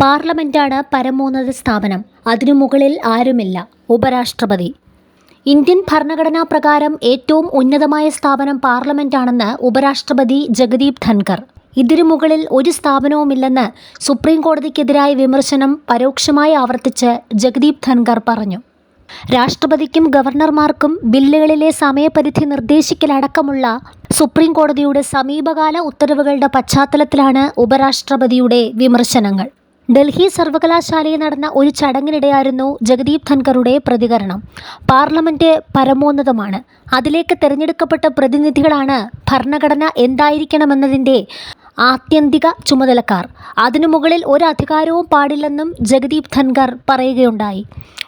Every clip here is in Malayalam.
പാർലമെന്റാണ് പരമോന്നത സ്ഥാപനം. അതിനു മുകളിൽ ആരുമില്ല. ഉപരാഷ്ട്രപതി. ഇന്ത്യൻ ഭരണഘടനാ പ്രകാരം ഏറ്റവും ഉന്നതമായ സ്ഥാപനം പാർലമെന്റാണെന്ന് ഉപരാഷ്ട്രപതി ജഗദീപ് ധൻകർ ഇതിനു മുകളിൽ ഒരു സ്ഥാപനവുമില്ലെന്ന് സുപ്രീം കോടതിക്കെതിരായ വിമർശനം പരോക്ഷമായി ആവർത്തിച്ച് ജഗദീപ് ധൻകർ പറഞ്ഞു. രാഷ്ട്രപതിക്കും ഗവർണർമാർക്കും ബില്ലുകളിലെ സമയപരിധി നിർദ്ദേശിക്കലടക്കമുള്ള സുപ്രീം കോടതിയുടെ സമീപകാല ഉത്തരവുകളുടെ പശ്ചാത്തലത്തിലാണ് ഉപരാഷ്ട്രപതിയുടെ വിമർശനങ്ങൾ. ഡൽഹി സർവകലാശാലയിൽ നടന്ന ഒരു ചടങ്ങിനിടെയായിരുന്നു ജഗദീപ് ധൻഖറുടെ പ്രതികരണം. പാർലമെന്റ് പരമോന്നതമാണ്. അതിലേക്ക് തിരഞ്ഞെടുക്കപ്പെട്ട പ്രതിനിധികളാണ് ഭരണഘടന എന്തായിരിക്കണമെന്നതിന്റെ ആത്യന്തിക ചുമതലക്കാർ. അതിനു മുകളിൽ ഒരു അധികാരവും പാടില്ലെന്നും ജഗദീപ് ധൻഖർ പറയുകയുണ്ടായി.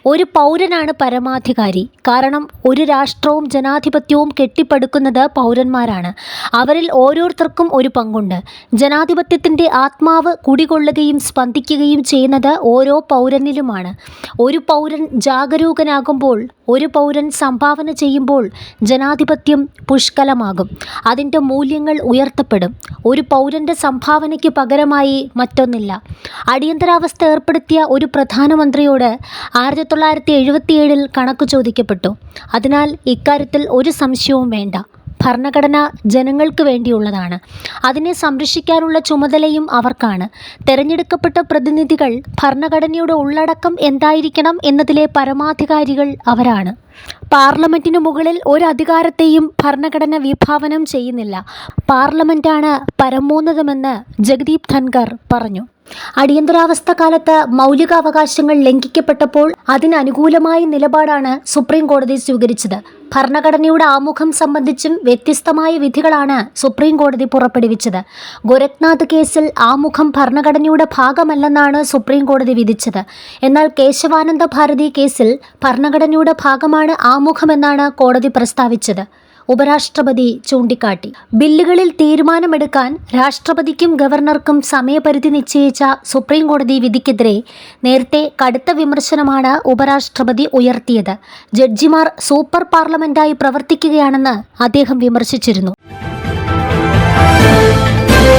ഒരു പൗരനാണ് പരമാധികാരി. കാരണം ഒരു രാഷ്ട്രവും ജനാധിപത്യവും കെട്ടിപ്പടുക്കുന്നത് പൗരന്മാരാണ്. അവരിൽ ഓരോരുത്തർക്കും ഒരു പങ്കുണ്ട്. ജനാധിപത്യത്തിന്റെ ആത്മാവ് കുടികൊള്ളുകയും സ്പന്ദിക്കുകയും ചെയ്യുന്നത് ഓരോ പൗരനിലുമാണ്. ഒരു പൗരൻ ജാഗരൂകനാകുമ്പോൾ ഒരു പൗരൻ സംഭാവന ചെയ്യുമ്പോൾ ജനാധിപത്യം പുഷ്കലമാകും. അതിന്റെ മൂല്യങ്ങൾ ഉയർത്തപ്പെടും. ഒരു പൗരന്റെ സംഭാവനയ്ക്ക് പകരമായി മറ്റൊന്നില്ല. അടിയന്തരാവസ്ഥ ഏർപ്പെടുത്തിയ ഒരു പ്രധാനമന്ത്രിയോട് ആയിരത്തി തൊള്ളായിരത്തി എഴുപത്തിയേഴിൽ കണക്ക് ചോദിക്കപ്പെട്ടു. അതിനാൽ ഇക്കാര്യത്തിൽ ഒരു സംശയവും വേണ്ട. ഭരണഘടന ജനങ്ങൾക്ക് വേണ്ടിയുള്ളതാണ്. അതിനെ സംരക്ഷിക്കാനുള്ള ചുമതലയും അവർക്കാണ്. തെരഞ്ഞെടുക്കപ്പെട്ട പ്രതിനിധികൾ ഭരണഘടനയുടെ ഉള്ളടക്കം എന്തായിരിക്കണം എന്നതിലെ പരമാധികാരികൾ അവരാണ്. പാർലമെന്റിനു മുകളിൽ ഒരു അധികാരത്തെയും ഭരണഘടന വിഭാവനം ചെയ്യുന്നില്ല. പാർലമെന്റാണ് പരമോന്നതമെന്ന് ജഗദീപ് ധൻഖർ പറഞ്ഞു. അടിയന്തരാവസ്ഥ കാലത്ത് മൗലികാവകാശങ്ങൾ ലംഘിക്കപ്പെട്ടപ്പോൾ അതിനനുകൂലമായ നിലപാടാണ് സുപ്രീം കോടതി സ്വീകരിച്ചത്. ഭരണഘടനയുടെ ആമുഖം സംബന്ധിച്ചും വ്യത്യസ്തമായ വിധികളാണ് സുപ്രീം കോടതി പുറപ്പെടുവിച്ചത്. ഗോരഖ്നാഥ് കേസിൽ ആമുഖം ഭരണഘടനയുടെ ഭാഗമല്ലെന്നാണ് സുപ്രീം കോടതി വിധിച്ചത്. എന്നാൽ കേശവാനന്ദ ഭാരതി കേസിൽ ഭരണഘടനയുടെ ഭാഗമാണ് ആമുഖമെന്നാണ് കോടതി പ്രസ്താവിച്ചത്. ഉപരാഷ്ട്രപതി ചൂണ്ടിക്കാട്ടി. ബില്ലുകളിൽ തീരുമാനമെടുക്കാൻ രാഷ്ട്രപതിക്കും ഗവർണർക്കും സമയപരിധി നിശ്ചയിച്ച സുപ്രീം കോടതി വിധിക്കെതിരെ നേരത്തെ കടുത്ത വിമർശനമാണ് ഉപരാഷ്ട്രപതി ഉയർത്തിയത്. ജഡ്ജിമാർ സൂപ്പർ പാർലമെന്റായി പ്രവർത്തിക്കുകയാണെന്ന് അദ്ദേഹം വിമർശിച്ചിരുന്നു.